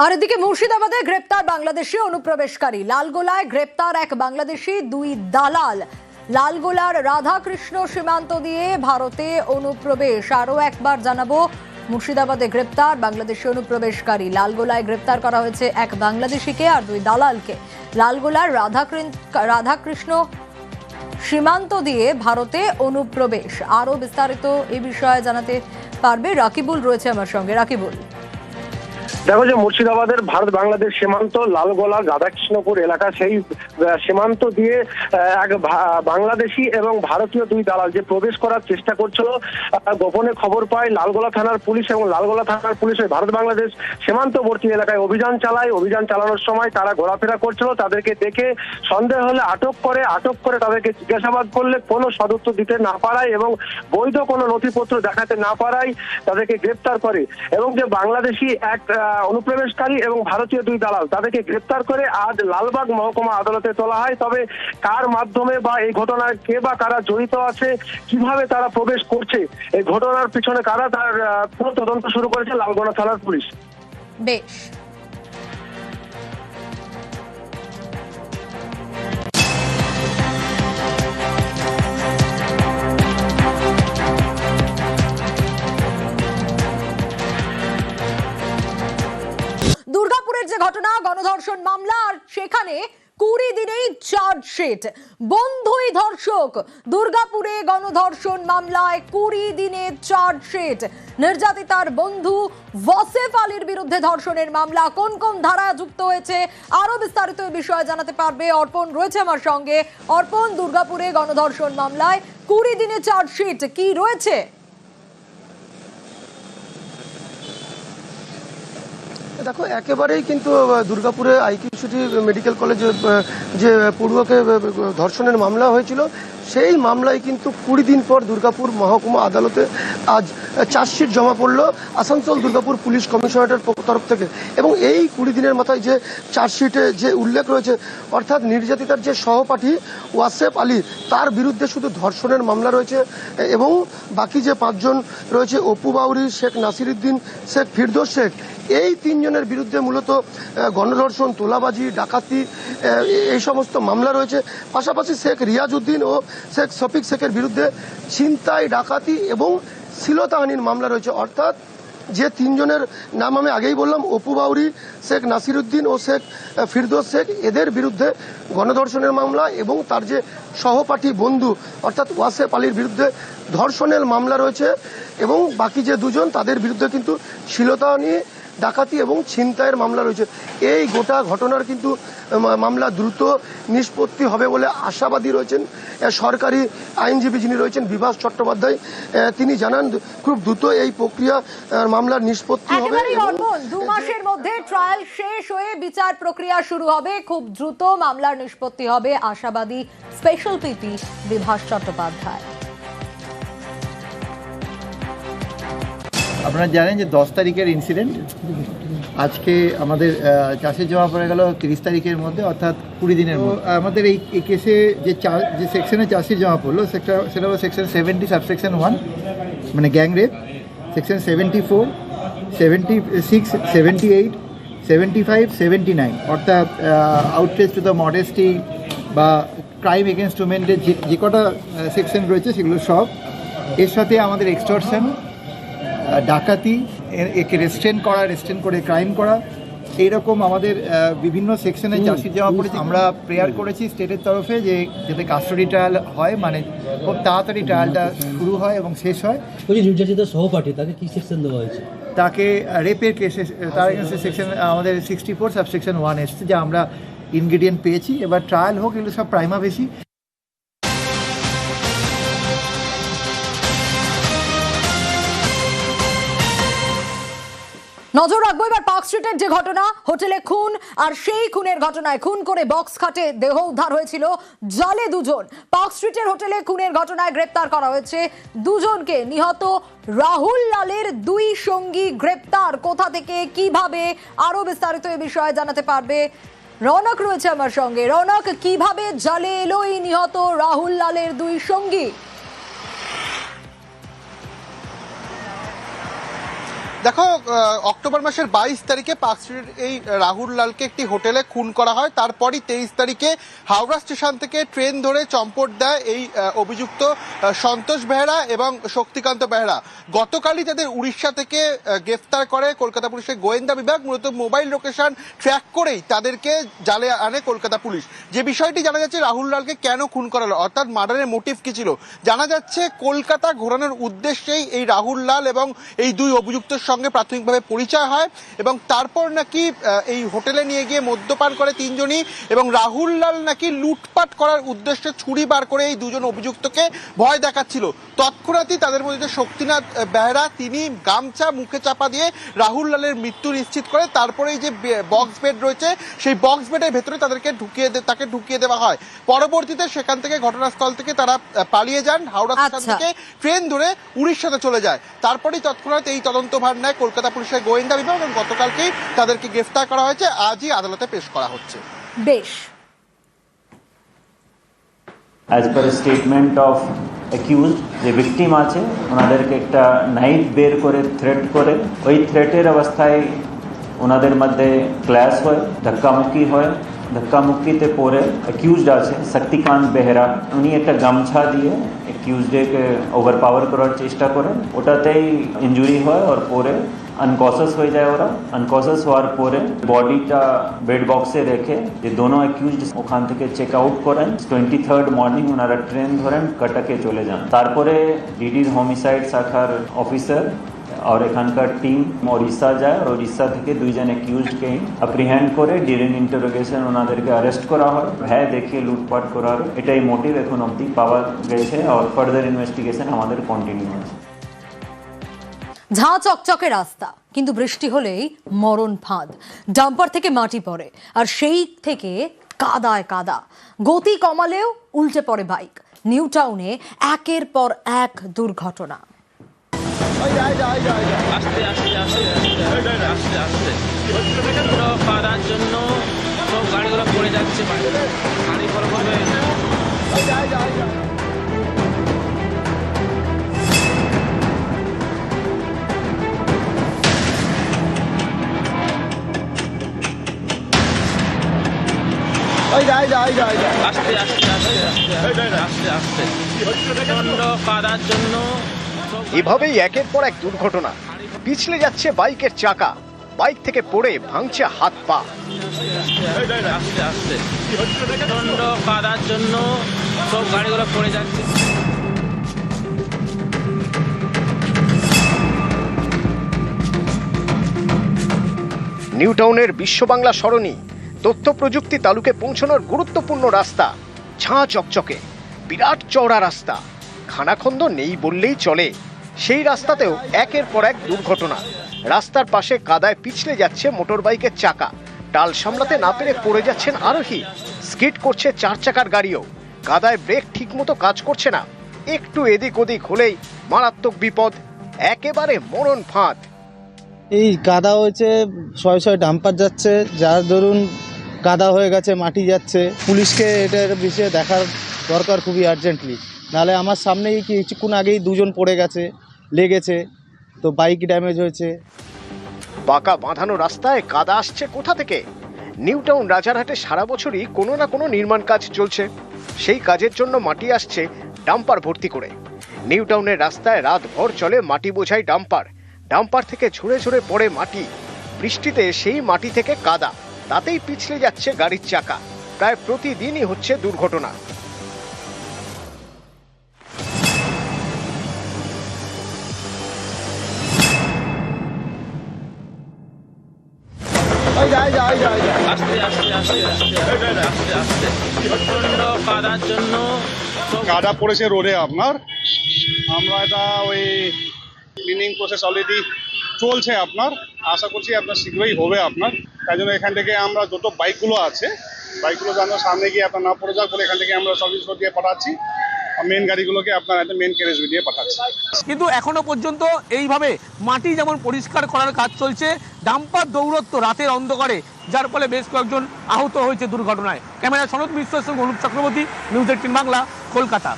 আর এদিকে মুর্শিদাবাদে গ্রেপ্তার বাংলাদেশি অনুপ্রবেশকারী। লালগোলায় গ্রেপ্তার এক বাংলাদেশি, দুই দালাল। লালগোলার রাধাকৃষ্ণ সীমান্ত দিয়ে ভারতে অনুপ্রবেশ। আরও একবার জানাব, মুর্শিদাবাদে গ্রেপ্তার বাংলাদেশি অনুপ্রবেশকারী। লালগোলায় গ্রেপ্তার করা হয়েছে এক বাংলাদেশিকে আর দুই দালালকে। লালগোলার রাধাকৃ- রাধাকৃষ্ণ সীমান্ত দিয়ে ভারতে অনুপ্রবেশ। আরও বিস্তারিত এ বিষয়ে জানাতে পারবে রাকিবুল, রয়েছে আমার সঙ্গে। রাকিবুল। দেখো যে মুর্শিদাবাদের ভারত বাংলাদেশ সীমান্ত, লালগোলা রাধাকৃষ্ণপুর এলাকা সেই সীমান্ত দিয়ে এক বাংলাদেশি এবং ভারতীয় দুই দালাল যে প্রবেশ করার চেষ্টা করছিল গোপনে খবর পায় লালগোলা থানার পুলিশ এবং লালগোলা থানার পুলিশ ভারত বাংলাদেশ সীমান্তবর্তী এলাকায় অভিযান চালায়। অভিযান চালানোর সময় তারা ঘোরাফেরা করছিল, তাদেরকে দেখে সন্দেহ হলে আটক করে আটক করে তাদেরকে জিজ্ঞাসাবাদ করলে কোনো সদুত্তর দিতে না পারায় এবং বৈধ কোনো নথিপত্র দেখাতে না পারায় তাদেরকে গ্রেপ্তার করে। এবং যে বাংলাদেশি এক অনুপ্রবেশকারী এবং ভারতীয় দুই দালাল। তাদেরকে গ্রেপ্তার করে আজ লালবাগ মহকুমা আদালতে তোলা হয়। তবে কার মাধ্যমে বা এই ঘটনায় কে বা কারা জড়িত আছে, কীভাবে তারা প্রবেশ করছে, এই ঘটনার পিছনে কারা তার পুরো তদন্ত শুরু করেছে লালগোনা থানার পুলিশ। বেশ। দুর্গাপুরের যে ঘটনা, গণধর্ষণ মামলা, আর সেখানে কুড়ি দিনেই চার্জশিট। বন্ধুই ধর্ষক। দুর্গাপুরে গণধর্ষণ মামলায় কুড়ি দিনে চার্জশিট। নির্যাতিতার বন্ধু ওয়াসেফ আলীর বিরুদ্ধে ধর্ষণের মামলা। কোন কোন ধারায় যুক্ত হয়েছে আরও বিস্তারিত বিষয়ে জানাতে পারবে অর্পণ। রয়েছে আমার সঙ্গে অর্পণ, দুর্গাপুরে গণধর্ষণ মামলায় কুড়ি দিনে চার্জশিট। কি রয়েছে? দেখো, একেবারেই কিন্তু দুর্গাপুরে আইকিউসিটি মেডিকেল কলেজে যে পড়ুয়াকে ধর্ষণের মামলা হয়েছিল, সেই মামলায় কিন্তু কুড়ি দিন পর দুর্গাপুর মহকুমা আদালতে আজ চার্জশিট জমা পড়ল আসানসোল দুর্গাপুর পুলিশ কমিশনারেটের তরফ থেকে। এবং এই কুড়ি দিনের মাথায় যে চার্জশিটে যে উল্লেখ রয়েছে, অর্থাৎ নির্যাতিতার যে সহপাঠী ওয়াসেফ আলী, তার বিরুদ্ধে শুধু ধর্ষণের মামলা রয়েছে, এবং বাকি যে পাঁচজন রয়েছে, অপু বাউরি, শেখ নাসিরুদ্দিন, শেখ ফিরদোস শেখ, এই তিনজনের বিরুদ্ধে মূলত গণধর্ষণ, তোলাবাজি, ডাকাতি এই সমস্ত মামলা রয়েছে। পাশাপাশি শেখ রিয়াজউদ্দিন ও শেখ শফিক শেখের বিরুদ্ধে ছিনতাই, ডাকাতি এবং শ্লীলতাহানির মামলা রয়েছে। অর্থাৎ যে তিনজনের নাম আমি আগেই বললাম, অপু বাউরি, শেখ নাসিরুদ্দিন ও শেখ ফিরদোস শেখ, এদের বিরুদ্ধে গণধর্ষণের মামলা এবং তার যে সহপাঠী বন্ধু, অর্থাৎ ওয়াসেফ আলীর বিরুদ্ধে ধর্ষণের মামলা রয়েছে এবং বাকি যে দুজন, তাদের বিরুদ্ধে কিন্তু শ্লীলতাহানি ডাকাতি এবং ছিনতাইয়ের মামলা রয়েছে। এই গোটা ঘটনার কিন্তু মামলা দ্রুত নিষ্পত্তি হবে বলে আশাবাদী রয়েছেন। সরকারি আইনজীবী যিনি রয়েছেন বিভাস চট্টোপাধ্যায় তিনি জানান খুব দ্রুত এই প্রক্রিয়া মামলার নিষ্পত্তি হবে দু মাসের মধ্যে ট্রায়াল শেষ হয়ে বিচার প্রক্রিয়া শুরু হবে। খুব দ্রুত মামলার নিষ্পত্তি হবে আশাবাদী স্পেশাল পিপি বিভাস চট্টোপাধ্যায়। আপনারা জানেন যে দশ তারিখের ইনসিডেন্ট আজকে আমাদের চাষের জমা পড়ে গেল তিরিশ তারিখের মধ্যে অর্থাৎ কুড়ি দিনের মধ্যে। আমাদের এই কেসে যে চা- যে সেকশনে চাষের জমা পড়ল সেটা সেটা হলো সেকশন সেভেন্টি সাবসেকশন ওয়ান মানে gang rape section seventy four seventy six seventy eight seventy five seventy nine অর্থাৎ আউটরেজ টু দ্য মডেস্টি বা ক্রাইম এগেনস্ট উমেনের যে যে কটা সেকশন রয়েছে সেগুলো সব। এর সাথে আমাদের এক্সটর্শন ডাকাতি একে রেস্ট্রেন করা রেস্ট্রেন করে ক্রাইম করা। এইরকম আমাদের বিভিন্ন সেকশনে চাষির জমা পড়েছে আমরা প্রেয়ার করেছি স্টেটের তরফে যে যাতে কাস্টডি ট্রায়াল হয় মানে খুব তাড়াতাড়ি ট্রায়ালটা শুরু হয় এবং শেষ হয়। নির্যাতিত সহপাঠী তাকে কি সেকশন দেওয়া হয়েছে? তাকে রেপের কেসে তার এগেন্সে সেকশন আমাদের সিক্সটি ফোর সাবসেকশন ওয়ান এসছে যা আমরা ইনগ্রিডিয়েন্ট পেয়েছি। এবার ট্রায়াল হোক এগুলো সব প্রাইমা বেশি। নজর রাখব এবার পার্ক স্ট্রিটের যে ঘটনা, হোটেলে খুন আর সেই খুনের ঘটনায় খুন করে বক্স খাটে দেহ উদ্ধার হয়েছিল জলে দুজন। পার্ক স্ট্রিটের হোটেলে খুনের ঘটনায় গ্রেপ্তার করা হয়েছে দুজনকে। নিহত রাহুল লালের দুই সঙ্গী গ্রেপ্তার। কোথা থেকে, কীভাবে আরও বিস্তারিত এ বিষয়ে জানাতে পারবে রৌনক রয়েছে আমার সঙ্গে। রৌনক, কীভাবে জলে এলো এই নিহত রাহুল লালের দুই সঙ্গী? দেখো অক্টোবর মাসের বাইশ তারিখে পার্কস্ট্রিট এই রাহুল লালকে একটি হোটেলে খুন করা হয়। তারপরই তেইশ তারিখে হাওড়া স্টেশন থেকে ট্রেন ধরে চম্পট দেয় এই অভিযুক্ত সন্তোষ বেহরা এবং শক্তিকান্ত বেহরা। গতকালই তাদের উড়িষ্যা থেকে গ্রেফতার করে কলকাতা পুলিশের গোয়েন্দা বিভাগ। মূলত মোবাইল লোকেশন ট্র্যাক করেই তাদেরকে জালে আনে কলকাতা পুলিশ। যে বিষয়টি জানা যাচ্ছে, রাহুল লালকে কেন খুন করা হলো, অর্থাৎ মার্ডারের মোটিভ কি ছিল? জানা যাচ্ছে, কলকাতা ঘোরানোর উদ্দেশ্যেই এই রাহুল লাল এবং এই দুই অভিযুক্তের সঙ্গে প্রাথমিকভাবে পরিচয় হয় এবং তারপর নাকি এই হোটেলে নিয়ে গিয়ে মদ্যপান করে তিনজনই এবং রাহুল লাল নাকি লুটপাট করার উদ্দেশ্যে ছুরি বার করে এই দুজন অভিযুক্তকে ভয় দেখাচ্ছিল। তৎক্ষণাৎই তাদের মধ্যে শক্তিনাথ বেহরা তিনি গামছা মুখে চাপা দিয়ে রাহুল লালের মৃত্যু নিশ্চিত করে তারপরে এই যে বক্স বেড রয়েছে সেই বক্স বেডের ভেতরে তাদেরকে ঢুকিয়ে তাকে ঢুকিয়ে দেওয়া হয়। পরবর্তীতে সেখান থেকে ঘটনাস্থল থেকে তারা পালিয়ে যান হাওড়া স্টেশন আচ্ছা। থেকে ট্রেন ধরে উড়িষ্যাতে চলে যায়। তারপরেই তৎক্ষণাৎ এই তদন্তভার নেয় কলকাতা পুলিশের গোয়েন্দা বিভাগ এবং গতকালকেই তাদেরকে গ্রেফতার করা হয়েছে। আজই আদালতে পেশ করা হচ্ছে। বেশ। As per statement of accused যে ভিকটিম আছে ওনাদেরকে একটা নাইফ বের করে থ্রেট করে। ওই থ্রেটের অবস্থায় ওনাদের মধ্যে ক্ল্যাশ হয় ধাক্কামুক্কি হয়। ধাক্কামুক্কিতে পরে অ্যাকিউজড আছে শক্তিকান্ত বেহরা। উনি একটা গামছা দিয়ে অ্যাকিউজডকে ওভারপাওয়ার করার চেষ্টা করেন ওটাতেই ইঞ্জুরি হয় আর পরে আনকসাস হয়ে যায় ওরা আনকসাস হওয়ার পরে বডিটা বেড বক্সে রেখে যে দোনো অ্যাকিউজড ওখান থেকে চেক আউট করেন টোয়েন্টি থার্ড মর্নিং ওনারা ট্রেন ধরেন কটকে চলে যান তারপরে ডিডির হোমিসাইড শাখার অফিসার আর এখানকার টিম ওড়িশা যায় আর ওড়িশা থেকে দুইজন অ্যাকিউজডকে অ্যাপ্রিহ্যান্ড করে ডিউরিং ইন্টারোগেশন ওনাদেরকে অ্যারেস্ট করা হয় ভয় দেখিয়ে লুটপাট করার এটাই মোটিভ এখন অবধি পাওয়া গেছে আর ফার্দার ইনভেস্টিগেশন আমাদের কন্টিনিউ আছে ঝাঁ চকচকে রাস্তা, কিন্তু বৃষ্টি হলেই মরণ ফাঁদ। ডাম্পার থেকে মাটি পড়ে, আর সেই থেকে কাদায় কাদা। গতি কমালেও উল্টে পড়ে বাইক। নিউ টাউনে একের পর এক দুর্ঘটনা। আস্তে আস্তে আস্তে আস্তে আস্তে আস্তে পুরো কাদার জন্য সব গাড়িগুলো পড়ে যাচ্ছে গাড়ি বড় করবে আস্তে আস্তে আস্তে আস্তে আস্তে আস্তে প্রচণ্ড কাদার জন্য এভাবেই একের পর এক দুর্ঘটনা। পিছলে যাচ্ছে বাইকের চাকা। বাইক থেকে পড়ে ভাঙছে হাত পা। যাচ্ছে নিউ টাউনের বিশ্ব বাংলা সরণি, তথ্য প্রযুক্তি তালুকে পৌঁছানোর গুরুত্বপূর্ণ রাস্তা। ঝাঁ চকচকে। বিরাট চওড়া রাস্তা। খানাখন্দ নেই বললেই চলে। সেই রাস্তাতেও একের পর এক দুর্ঘটনা। রাস্তার পাশে কাদায় পিছলে যাচ্ছে মোটরবাইকের চাকা। টাল সামলাতে না পেরে পড়ে যাচ্ছেন আরোহী। স্কিড করছে চার চাকার গাড়িও। কাদায় ব্রেক ঠিকমতো কাজ করছে না। একটু এদিক ওদিক হলেই মারাত্মক বিপদ। একেবারে মরণ ফাঁদ। এই কাদা হয়েছে, শয়ে শয়ে ডাম্পার যাচ্ছে। যার ধরুন কাদা হয়ে গেছে, মাটি যাচ্ছে। পুলিশকে এটার বিষয়ে দেখার দরকার খুবই আর্জেন্টলি নাহলে আমার সামনেই কিছুক্ষণ আগেই দুজন পড়ে গেছে। লেগেছে। তো বাইক ড্যামেজ হয়েছে। বাঁকা বাঁধানো রাস্তায় কাদা আসছে কোথা থেকে? নিউ টাউন রাজারহাটে সারা বছরই কোনো না কোনো নির্মাণ কাজ চলছে। সেই কাজের জন্য মাটি আসছে ডাম্পার ভর্তি করে। নিউ টাউনের রাস্তায় রাত ভর চলে মাটি বোঝাই ডাম্পার। ডাম্পার থেকে ঝরে ঝরে পড়ে মাটি। বৃষ্টিতে সেই মাটি থেকে কাদা। তাতেই পিছলে যাচ্ছে গাড়ির চাকা। প্রায় প্রতিদিনই হচ্ছে দুর্ঘটনা। কাদা পড়েছে রোডে আপনার। আমরা এটা ওই ক্লিনিং প্রসেস অলরেডি চলছে আপনার। আশা করছি আপনার শীঘ্রই হবে আপনার। তাই জন্য এখান থেকে আমরা যত বাইকগুলো আছে বাইকগুলো যেন সামনে গিয়ে আপনার না পড়ে যাক বলে এখান থেকে আমরা সার্ভিস দিয়ে পাঠাচ্ছি। মেন গাড়িগুলোকে আপনার একদম মেন ক্যারেজ দিয়ে পাঠাচ্ছি কিন্তু এখনও পর্যন্ত এইভাবে মাটি যেমন পরিষ্কার করার কাজ চলছে, ডাম্পার দৌরত্ব রাতের অন্ধকারে, যার ফলে বেশ কয়েকজন আহত হয়েছে দুর্ঘটনায়। ক্যামেরা সনদ মিশ্রের সঙ্গে অনুপ চক্রবর্তী, নিউজ এইটিন বাংলা, কলকাতা।